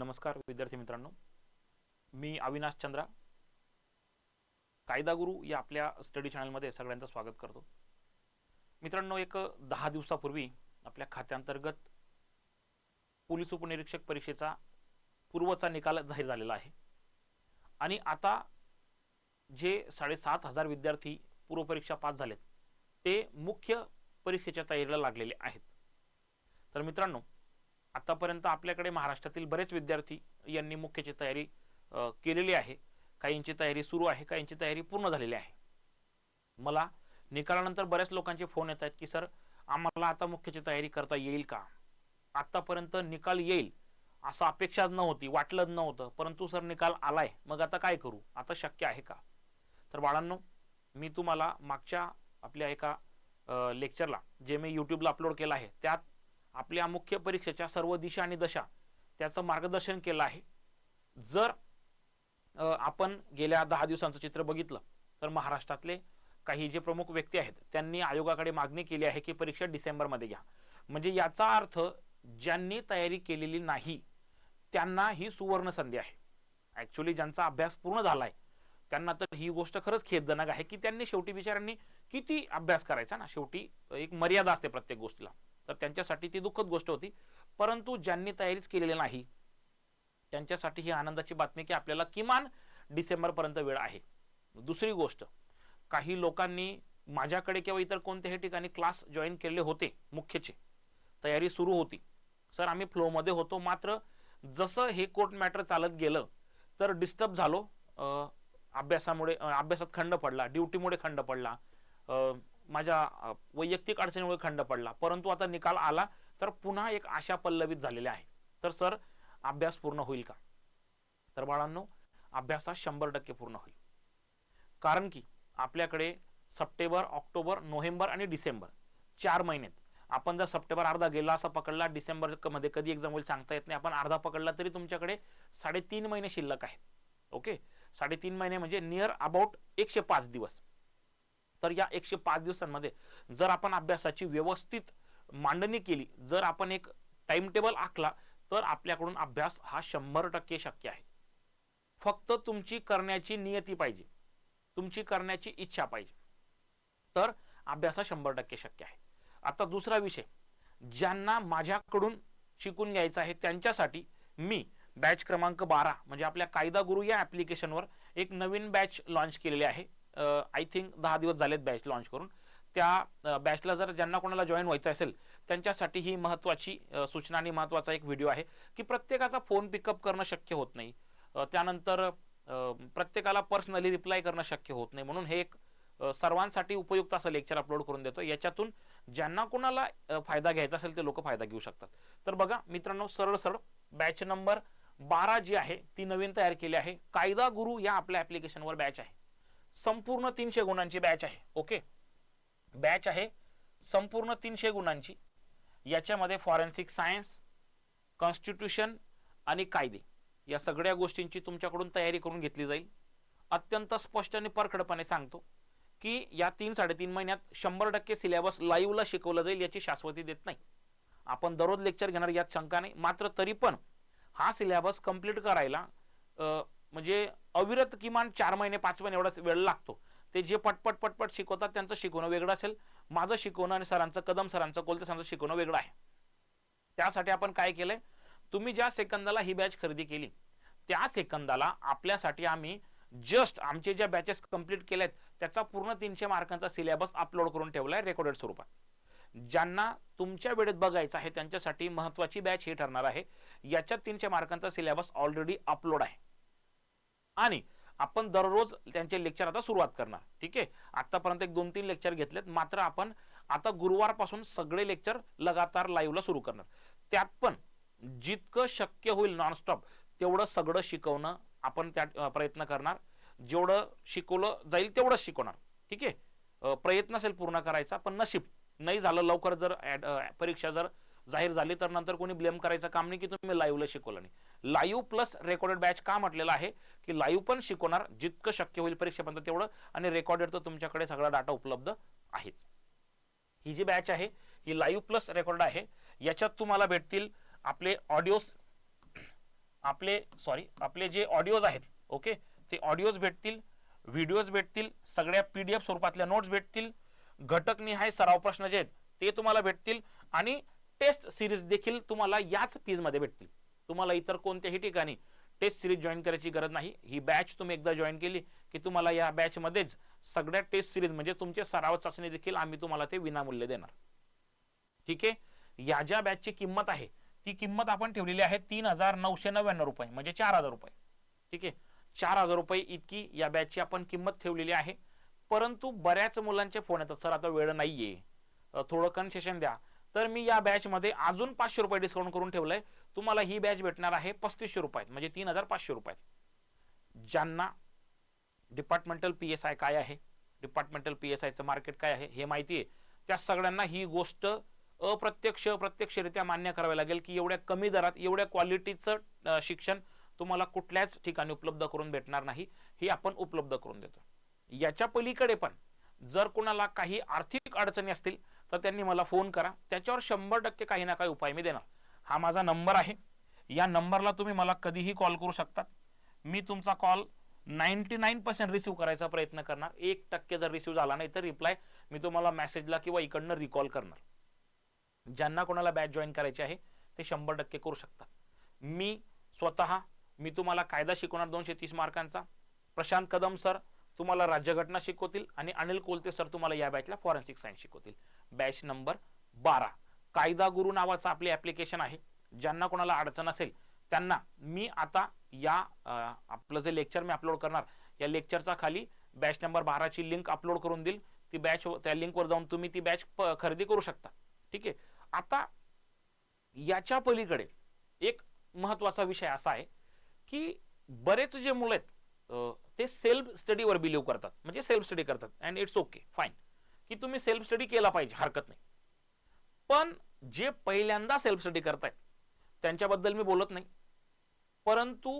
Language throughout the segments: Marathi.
नमस्कार विद्यार्थी मित्रांनो. मी अविनाश चंद्रा. कायदा गुरु या आपल्या स्टडी चॅनलमध्ये सगळ्यांचं स्वागत करतो. मित्रांनो एक दहा दिवसापूर्वी आपल्या खात्यांतर्गत पोलीस उपनिरीक्षक परीक्षेचा पूर्वचा निकाल जाहीर झालेला आहे. आणि आता जे साडेसात हजार विद्यार्थी पूर्वपरीक्षा पास झालेत ते मुख्य परीक्षेच्या तयारीला लागलेले आहेत. तर मित्रांनो आतापर्यंत आपल्याकडे महाराष्ट्रातील बरेच विद्यार्थी यांनी मुख्याची तयारी केलेली आहे. काहींची तयारी सुरू आहे काहींची तयारी पूर्ण झालेली आहे. मला निकालानंतर बऱ्याच लोकांचे फोन येत आहेत की सर आम्हाला आता मुख्याची तयारी करता येईल का? आतापर्यंत निकाल येईल असं अपेक्षाच नव्हती वाटलंच नव्हतं. परंतु सर निकाल आलाय. मग आता काय करू? आता शक्य आहे का? तर बाळांनो मी तुम्हाला मागच्या आपल्या एका लेक्चरला जे मी यूट्यूबला अपलोड केलं आहे त्यात आपल्या मुख्य परीक्षेच्या सर्व दिशा आणि दशा त्याचं मार्गदर्शन केलं आहे. जर आपण गेल्या दहा दिवसांचं चित्र बघितलं तर महाराष्ट्रातले काही जे प्रमुख व्यक्ती आहेत त्यांनी आयोगाकडे मागणी केली आहे की परीक्षा डिसेंबरमध्ये घ्या. म्हणजे याचा अर्थ ज्यांनी तयारी केलेली नाही त्यांना ही सुवर्ण संधी आहे. ऍक्च्युली ज्यांचा अभ्यास पूर्ण झालाय त्यांना तर ही गोष्ट खरंच खेदजनक आहे की त्यांनी शेवटी बिचाऱ्यांनी किती अभ्यास करायचा ना? शेवटी एक मर्यादा असते प्रत्येक गोष्टीला. तर त्यांच्यासाठी ती दुःखद गोष्ट होती. परंतु ज्यांनी तयारीच केलेली नाही त्यांच्यासाठी ही आनंदाची बातमी की आपल्याला किमान डिसेंबरपर्यंत वेळ आहे. दुसरी गोष्ट काही लोकांनी माझ्याकडे किंवा इतर कोणत्याही ठिकाणी क्लास जॉईन केलेले होते मुख्यचे. तयारी सुरू होती. सर आम्ही फ्लोमध्ये होतो मात्र जसं हे कोर्ट मॅटर चालत गेलं तर डिस्टर्ब झालो. अभ्यासामुळे अभ्यासात खंड पडला ड्युटीमुळे खंड पडला. माझ्या वैयक्तिक अडचणीमुळे खंड पडला. परंतु आता निकाल आला तर पुन्हा एक आशा पल्लवित झालेली आहे. तर सर अभ्यास पूर्ण होईल का? तर बाळांनो अभ्यास हा शंभर टक्के पूर्ण होईल. कारण की आपल्याकडे सप्टेंबर ऑक्टोबर नोव्हेंबर आणि डिसेंबर चार महिन्यात आपण जर सप्टेंबर अर्धा गेला असा पकडला डिसेंबरमध्ये कधी एक्झाम होईल सांगता येत नाही. आपण अर्धा पकडला तरी तुमच्याकडे साडेतीन महिने शिल्लक आहेत. ओके? साडेतीन महिने म्हणजे नियर अबाउट एकशे पाच दिवस. तर या एकशे पाच दिवसांमध्ये जर आपण अभ्यासाची व्यवस्थित मांडणी केली जर आपण एक टाइम टेबल आखला तर आपल्याकडून अभ्यास हा शंभर टक्के शक्य आहे. फक्त तुमची करण्याची नियती पाहिजे. तुमची करण्याची इच्छा पाहिजे. तर अभ्यास हा शंभर टक्के शक्य आहे. आता दुसरा विषय ज्यांना माझ्याकडून शिकून घ्यायचं आहे त्यांच्यासाठी मी बॅच क्रमांक बारा म्हणजे आपल्या कायदा गुरु या ॲप्लिकेशनवर एक नवीन बॅच लॉन्च केलेली आहे. आय थिंक दहा दिवस झालेत बॅच लॉन्च करून. त्या बॅचला जर ज्यांना कोणाला जॉईन व्हायचं असेल त्यांच्यासाठी ही महत्वाची सूचना आणि महत्त्वाचा एक व्हिडिओ आहे की प्रत्येकाचा फोन पिकअप करणं शक्य होत नाही. त्यानंतर प्रत्येकाला पर्सनली रिप्लाय करणं शक्य होत नाही. म्हणून हे एक सर्वांसाठी उपयुक्त असं लेक्चर अपलोड करून देतो याच्यातून ज्यांना कोणाला फायदा घ्यायचा असेल ते लोक फायदा घेऊ शकतात. तर बघा मित्रांनो सरळ सरळ बॅच नंबर बारा जी आहे ती नवीन तयार केली आहे. कायदा गुरु या आपल्या ऍप्लिकेशनवर बॅच आहे. संपूर्ण तीनशे गुणांची बॅच आहे ओके बॅच आहे संपूर्ण तीनशे गुणांची. याच्यामध्ये फॉरेन्सिक सायन्स कॉन्स्टिट्यूशन आणि कायदे. या सगळ्या गोष्टींची तुमच्याकडून तयारी करून घेतली जाईल. अत्यंत स्पष्ट आणि परखडपणे सांगतो की या तीन साडेतीन महिन्यात शंभर टक्के सिलेबस लाईव्हला शिकवलं जाईल याची शाश्वती देत नाही. आपण दररोज लेक्चर घेणार यात शंका नाही. मात्र तरी पण हा सिलेबस कंप्लीट करायला म्हणजे अविरत किमान चार महिने पाच महिने एवढा वेळ लागतो. ते जे पटपट पटपट शिकवतात त्यांचं शिकवणं वेगळं असेल. माझं शिकवणं आणि सरांचं कदम सरांचं कोलते सरांचं शिकवणं वेगळं आहे. त्यासाठी आपण काय केलंय? तुम्ही ज्या सेकंदाला ही बॅच खरेदी केली त्या सेकंदाला आपल्यासाठी आम्ही जस्ट आमचे ज्या बॅचेस कंप्लीट केल्यात त्याचा पूर्ण तीनशे मार्कांचा सिलेबस अपलोड करून ठेवलाय रेकॉर्डेड स्वरूपात. ज्यांना तुमच्या वेळेत बघायचं आहे त्यांच्यासाठी महत्वाची बॅच ही ठरणार आहे. याच्यात तीनशे मार्कांचा सिलेबस ऑलरेडी अपलोड आहे. आणि आपण दररोज त्यांचे लेक्चर आता सुरुवात करणार. ठीक आहे? आतापर्यंत एक दोन तीन लेक्चर घेतलेत. मात्र आपण आता गुरुवारपासून सगळे लेक्चर लगातार लाईव्हला सुरू करणार. त्यात पण जितकं शक्य होईल नॉनस्टॉप तेवढं सगळं शिकवणं आपण त्या प्रयत्न करणार. जेवढं शिकवलं जाईल तेवढंच शिकवणार. ठीक आहे? प्रयत्न असेल पूर्ण करायचा पण नशीब. नाही झालं लवकर जर परीक्षा जर जाहीर झाली तर नंतर कोणी ब्लेम करायचं काम नाही की तुम्ही लाईव्हला शिकवलं नाही. लाईव्ह प्लस रेकॉर्डेड बॅच का म्हटलेलं आहे की लाईव्ह पण शिकवणार जितकं शक्य होईल परीक्षेपर्यंत तेवढं आणि रेकॉर्डेड तर तुमच्याकडे सगळा डाटा उपलब्ध आहेच. ही जी बॅच आहे ही लाईव्ह प्लस रेकॉर्ड आहे याच्यात तुम्हाला भेटतील आपले ऑडिओज आपले सॉरी आपले जे ऑडिओज आहेत ओके ते ऑडिओज भेटतील व्हिडिओज भेटतील सगळ्या पीडीएफ स्वरूपातल्या नोट्स भेटतील घटकनिहाय सराव प्रश्न जे आहेत ते तुम्हाला भेटतील आणि टेस्ट सिरीज देखील तुम्हाला याच फीजमध्ये भेटतील. तुम्हाला इतर कोणत्याही ठिकाणी टेस्ट सिरीज जॉईन करायची गरज नाही. ही बॅच तुम्ही एकदा जॉईन केली की तुम्हाला या बॅच मध्येच सगळ्या टेस्ट सिरीज म्हणजे तुमचे सराव चाचणी देखील आम्ही तुम्हाला ते विनामूल्य देणार. ठीक आहे? या ज्या बॅचची किंमत आहे ती किंमत आपण ठेवलेली आहे तीन हजार नऊशे नव्याण्णव रुपये म्हणजे चार हजार रुपये. ठीक आहे? चार हजार रुपये इतकी या बॅचची आपण किंमत ठेवलेली आहे. परंतु बऱ्याच मुलांचे फोन येतात सर आता वेळ नाहीये. थोडं कन्सेशन द्या. तर मी या बॅच मध्ये अजून पाचशे रुपये डिस्काउंट करून ठेवलंय. तुम्हाला ही बॅच भेटणार आहे पस्तीसशे रुपयात म्हणजे तीन हजार पाचशे रुपयात. ज्यांना डिपार्टमेंटल पी एस आय काय आहे डिपार्टमेंटल पी एस आयचं मार्केट काय आहे हे माहिती आहे. त्या सगळ्यांना ही गोष्ट अप्रत्यक्ष अप्रत्यक्षरित्या मान्य करावी लागेल की एवढ्या कमी दरात एवढ्या क्वालिटीचं शिक्षण तुम्हाला कुठल्याच ठिकाणी उपलब्ध करून भेटणार नाही. हे आपण उपलब्ध करून देतो. याच्या पलीकडे पण जर कोणाला काही आर्थिक अडचणी असतील तर त्यांनी मला फोन करा. त्याच्यावर शंभर टक्के काही ना काही उपाय मी देणार. हा माझा नंबर आहे. या नंबरला तुम्ही मला कधीही कॉल करू शकता. मी तुमचा call ninety nine percent receive करायचा प्रयत्न करणार. एक टक्के जर रिसिव्ह झाला नाही तर रिप्लाय मी तुम्हाला मेसेजला किंवा इकडनं रिकॉल करणार. ज्यांना कोणाला बॅच जॉईन करायची आहे ते शंभर टक्के करू शकता. मी स्वतः मी तुम्हाला कायदा शिकवणार दोनशे तीस मार्कांचा. प्रशांत कदम सर तुम्हाला राज्यघटना शिकवतील आणि अनिल कोलते सर तुम्हाला या बॅचला फॉरेन्सिक सायन्स शिकवतील. बॅच नंबर बारा. कायदा गुरु नावाचं आपले ऍप्लिकेशन आहे. ज्यांना कोणाला अडचण असेल त्यांना मी आता या आपलं जे लेक्चर मी अपलोड करणार या लेक्चरचा खाली बॅच नंबर बाराची लिंक अपलोड करून देईल. ती बॅच त्या लिंकवर जाऊन तुम्ही ती बॅच खरेदी करू शकता. ठीक आहे? आता याच्या पलीकडे एक महत्त्वाचा विषय असा आहे की बरेच जे मुलं आहेत ते सेल्फ स्टडीवर बिलीव्ह करतात. म्हणजे सेल्फ स्टडी करतात. अँड इट्स ओके फाईन की तुम्ही सेल्फ स्टडी केला पाहिजे हरकत नाही. पण जे पहिल्यांदा सेल्फ स्टडी करतायत त्यांच्याबद्दल मी बोलत नाही. परंतु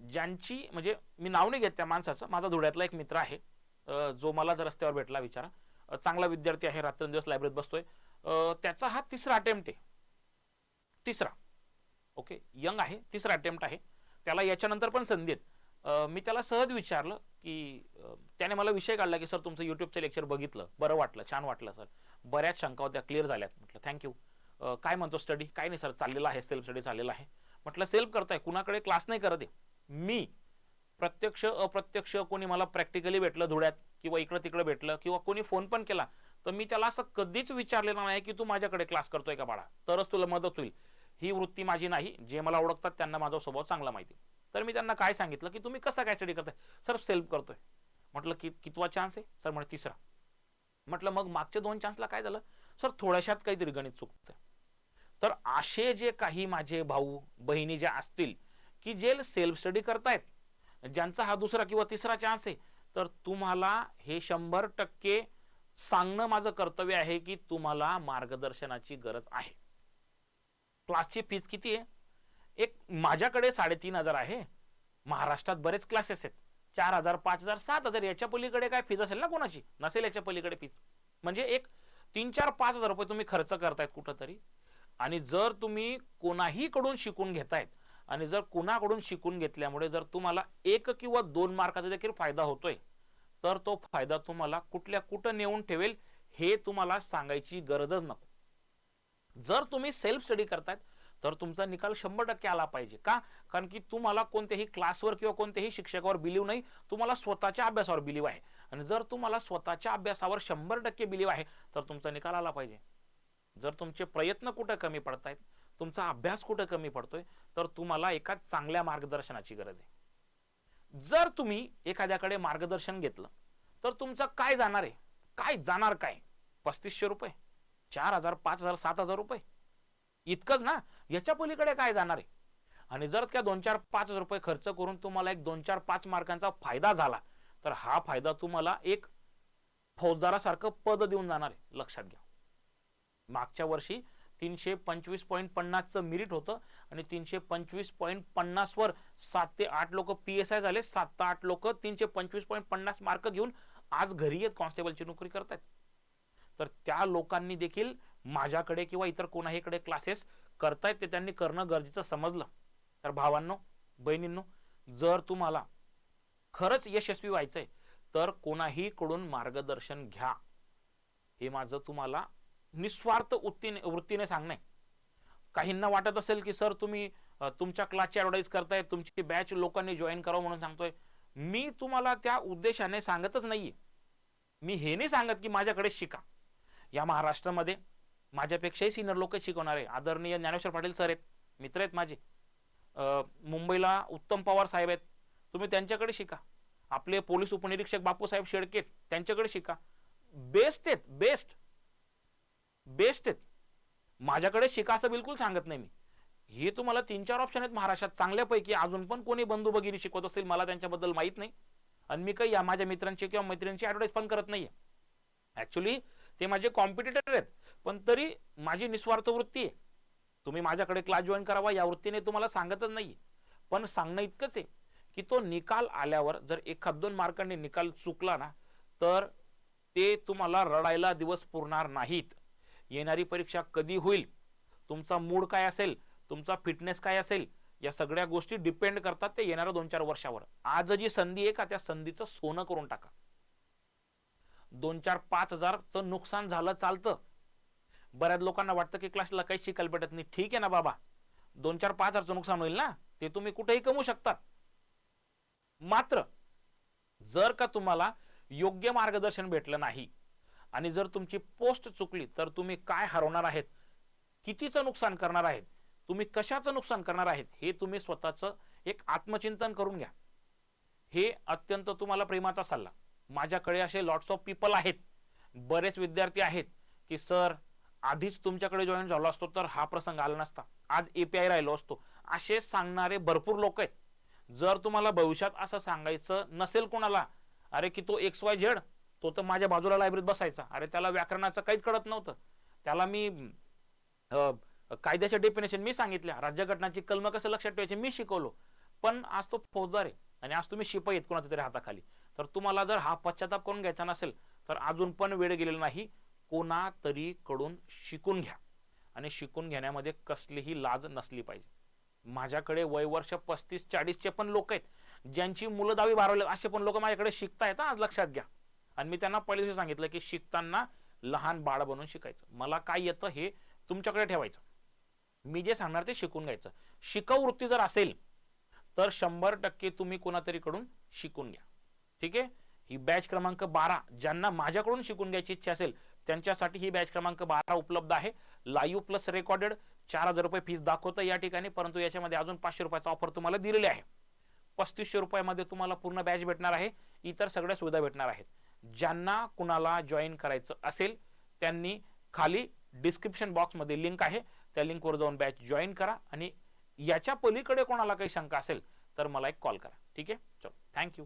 ज्यांची म्हणजे मी नाव नाही घेत त्या माणसाचं माझा धुळ्यातला एक मित्र आहे जो मला जर रस्त्यावर भेटला विचारा. चांगला विद्यार्थी आहे रात्रंदिवस लायब्ररीत बसतोय. त्याचा हा तिसरा अटेम्प्ट आहे. तिसरा. ओके यंग आहे तिसरा अटेम्प्ट आहे. त्याला याच्यानंतर पण संधी आहेत. मी त्याला सहज विचारलं की त्याने मला विषय काढला की सर तुमचं युट्यूबचं लेक्चर बघितलं. बरं वाटलं छान वाटलं सर. बऱ्याच शंका होत्या क्लिअर झाल्यात. म्हटलं थँक्यू काय म्हणतो स्टडी? काय नाही सर चाललेला आहे सेल्फ स्टडी चाललेला आहे. म्हटलं सेल्फ करताय कुणाकडे क्लास नाही करत आहे? मी. प्रत्यक्ष अप्रत्यक्ष कोणी मला प्रॅक्टिकली भेटलं धुळ्यात किंवा इकडं तिकडं भेटलं किंवा कोणी फोन पण केला तर मी त्याला असं कधीच विचारलेलं नाही की तू माझ्याकडे क्लास करतोय का बाळा? तरच तुला मदत होईल. ही वृत्ती माझी नाही. जे मला ओळखतात त्यांना माझा स्वभाव चांगला माहिती. तर मी त्यांना काय सांगितलं की तुम्ही कसा काय स्टडी करताय? सर सेल्फ करतोय. म्हटलं की कितवा चान्स आहे? सर म्हणजे तिसरा. म्हटलं मग मागच्या दोन चान्सला काय झालं? सर थोड्याशात काहीतरी गणित चुकतंय तर असे जे काही माझे भाऊ बहिणी ज्या असतील की जे सेल्फ स्टडी करतायत ज्यांचा हा दुसरा किंवा तिसरा चान्स आहे तर तुम्हाला हे शंभर टक्के सांगणं माझं कर्तव्य आहे की तुम्हाला मार्गदर्शनाची गरज आहे. क्लासची फीज किती आहे? एक माझ्याकडे साडेतीन हजार आहे. महाराष्ट्रात बरेच क्लासेस आहेत. चार हजार पाच हजार सात हजार याच्या पलीकडे काय फीज असेल ना कोणाची? नसेल याच्या पलीकडे फीज म्हणजे एक तीन चार पाच हजार रुपये तुम्ही खर्च करतायत कुठंतरी. आणि जर तुम्ही कोणाही कडून शिकून घेतायत आणि जर कुणाकडून शिकून घेतल्यामुळे जर तुम्हाला एक किंवा दोन मार्काचा देखील फायदा होतोय तर तो फायदा तुम्हाला कुठल्या कुठं नेऊन ठेवेल हे तुम्हाला सांगायची गरजच नको. जर तुम्ही सेल्फ स्टडी करतायत तर तुमचा निकाल शंभर टक्के आला पाहिजे. का? कारण की तुम्हाला कोणत्याही क्लासवर किंवा कोणत्याही शिक्षकावर बिलीव नाही. तुम्हाला स्वतःच्या अभ्यासावर बिलीव आहे. आणि जर तुम्हाला स्वतःच्या अभ्यासावर शंभर टक्के बिलीव आहे तर तुमचा निकाल आला पाहिजे. जर तुमचे प्रयत्न कुठं कमी पडतायत तुमचा अभ्यास कुठं कमी पडतोय तर तुम्हाला एका चांगल्या मार्गदर्शनाची गरज आहे. जर तुम्ही एखाद्याकडे मार्गदर्शन घेतलं तर तुमचं काय जाणार आहे? काय जाणार काय? पस्तीसशे रुपये चार हजार पाच हजार सात हजार रुपये. इतकंच ना? याच्या पलीकडे काय जाणार आहे? आणि जर त्या दोन चार पाच रुपये खर्च करून तुम्हाला एक दोन चार पाच मार्कांचा फायदा झाला तर हा फायदा तुम्हाला एक फौजदारासारखं पद देऊन जाणार आहे लक्षात घ्या. मागच्या वर्षी तीनशे पंचवीस पॉईंट पन्नासचं मिरिट होतं आणि तीनशे पंचवीस पॉईंट पन्नासवर सात ते आठ लोक पी एस आय झाले सात ते आठ लोक तीनशे पंचवीस पॉईंट पन्नास मार्क घेऊन आज घरी येत कॉन्स्टेबलची नोकरी करतायत. तर त्या लोकांनी देखील माझ्याकडे किंवा इतर कोणाहीकडे क्लासेस करतायत ते त्यांनी करणं गरजेचं समजलं. तर भावांनो बहिणींनो जर तुम्हाला खरंच यशस्वी व्हायचंय तर कोणाही कडून मार्गदर्शन घ्या. हे माझं तुम्हाला निस्वार्थ वृत्तीने वृत्तीने सांगणे काहींना वाटत असेल की सर तुम्ही तुमच्या क्लासची ॲडव्हर्टाईज करताय तुमची बॅच लोकांनी जॉईन करावं म्हणून सांगतोय. मी तुम्हाला त्या उद्देशाने सांगतच नाहीये. मी हे नाही सांगत की माझ्याकडे शिका. या महाराष्ट्रामध्ये माझ्यापेक्षाही सिनियर लोक शिकवणारे आदरणीय ज्ञानेश्वर पाटील सर आहेत. मित्र आहेत माझे. मुंबईला उत्तम पवार साहेब आहेत. तुम्ही त्यांच्याकडे शिका. आपले पोलीस उपनिरीक्षक बापूसाहेब शेळके त्यांच्याकडे शिका. बेस्ट आहेत. बेस्ट बेस्ट आहेत. माझ्याकडे शिका असं बिलकुल सांगत नाही मी. हे तुम्हाला तीन चार ऑप्शन आहेत महाराष्ट्रात. चांगल्यापैकी अजून पण कोणी बंधू भगिनी शिकवत असतील मला त्यांच्याबद्दल माहीत नाही. आणि मी काही या माझ्या मित्रांची किंवा मैत्रिणींची ऍडव्हर्टाईज पण करत नाहीये. ॲक्च्युली ते माझे कॉम्पिटिटर आहेत. पण तरी माझी निस्वार्थ वृत्ती आहे. तुम्ही माझ्याकडे क्लास जॉईन करावा या वृत्तीने तुम्हाला सांगतच नाही पण सांगणं इतकंच आहे की तो निकाल आल्यावर जर एखाद दोन मार्कांनी निकाल चुकला ना तर ते तुम्हाला रडायला दिवस पुरणार नाहीत. येणारी परीक्षा कधी होईल? तुमचा मूड काय असेल? तुमचा फिटनेस काय असेल? या सगळ्या गोष्टी डिपेंड करतात ते येणाऱ्या दोन चार वर्षावर. आज जी संधी आहे का त्या संधीचं सोनं करून टाका. दोन चार पाच हजारचं नुकसान झालं चालतं. बऱ्याच लोकांना वाटतं की क्लासला काही शिकायला भेटत नाही. ठीक आहे ना बाबा. दोन चार पाच हजारचं नुकसान होईल ना? ते तुम्ही कुठेही कमवू शकतात मात्र जर का तुम्हाला योग्य मार्गदर्शन भेटलं नाही आणि जर तुमची पोस्ट चुकली तर तुम्ही काय हरवणार आहेत? कितीचं नुकसान करणार आहेत? तुम्ही कशाचं नुकसान करणार आहेत? हे तुम्ही स्वतःचं एक आत्मचिंतन करून घ्या. हे अत्यंत तुम्हाला प्रेमाचा सल्ला. माझ्याकडे असे लॉट्स ऑफ पीपल आहेत. बरेच विद्यार्थी आहेत की सर आधीच तुमच्याकडे जॉईन झालो असतो तर हा प्रसंग आला नसता. आज एपीआय राहिलो असतो. असे सांगणारे भरपूर लोक आहेत. जर तुम्हाला भविष्यात असं सांगायचं नसेल कोणाला अरे की तो एक्स वाय झेड तो तर माझ्या बाजूला लायब्ररीत बसायचा. अरे त्याला व्याकरणाचं काहीच कळत नव्हतं. त्याला मी अ, कायद्याच्या डेफिनेशन मी सांगितल्या. राज्यघटनाची कलम कसं लक्षात ठेवायची मी शिकवलो. पण आज तो फौजदार आहे आणि आज तुम्ही शिपाई आहेत कोणाच्या तरी हाताखाली. तर तुम्हाला जर हा पश्चाताप करून घ्यायचा नसेल तर अजून पण वेळ गेलेला नाही. कोणातरी कडून शिकून घ्या. आणि शिकून घेण्यामध्ये कसलीही लाज नसली पाहिजे. माझ्याकडे वय वर्ष पस्तीस चाळीसचे पण लोक आहेत. ज्यांची मुलं दावी बारावी असे पण लोक माझ्याकडे शिकता येतात आज लक्षात घ्या. आणि मी त्यांना पहिले दिवशी सांगितलं की शिकताना लहान बाळ बनून शिकायचं. मला काय येतं हे तुमच्याकडे ठेवायचं. मी जे सांगणार ते शिकून घ्यायचं. शिकव वृत्ती जर असेल तर शंभर टक्के तुम्ही कोणातरी कडून शिकून घ्या. ठीक आहे? ही बॅच क्रमांक बारा ज्यांना माझ्याकडून शिकून घ्यायची इच्छा असेल त्यांच्यासाठी ही बॅच क्रमांक बारा उपलब्ध आहे. लाईव्ह प्लस रेकॉर्डेड चार हजार रुपये फीस दाखवतं या ठिकाणी परंतु याच्यामध्ये अजून पाचशे रुपयाचा ऑफर तुम्हाला दिलेली आहे. पस्तीसशे रुपयामध्ये तुम्हाला पूर्ण बॅच भेटणार आहे. इतर सगळ्या सुविधा भेटणार आहेत. ज्यांना कुणाला जॉईन करायचं असेल त्यांनी खाली डिस्क्रिप्शन बॉक्समध्ये लिंक आहे. त्या लिंकवर जाऊन बॅच जॉईन करा आणि याच्या पलीकडे कोणाला काही शंका असेल तर मला एक कॉल करा. ठीक आहे? चलो थँक्यू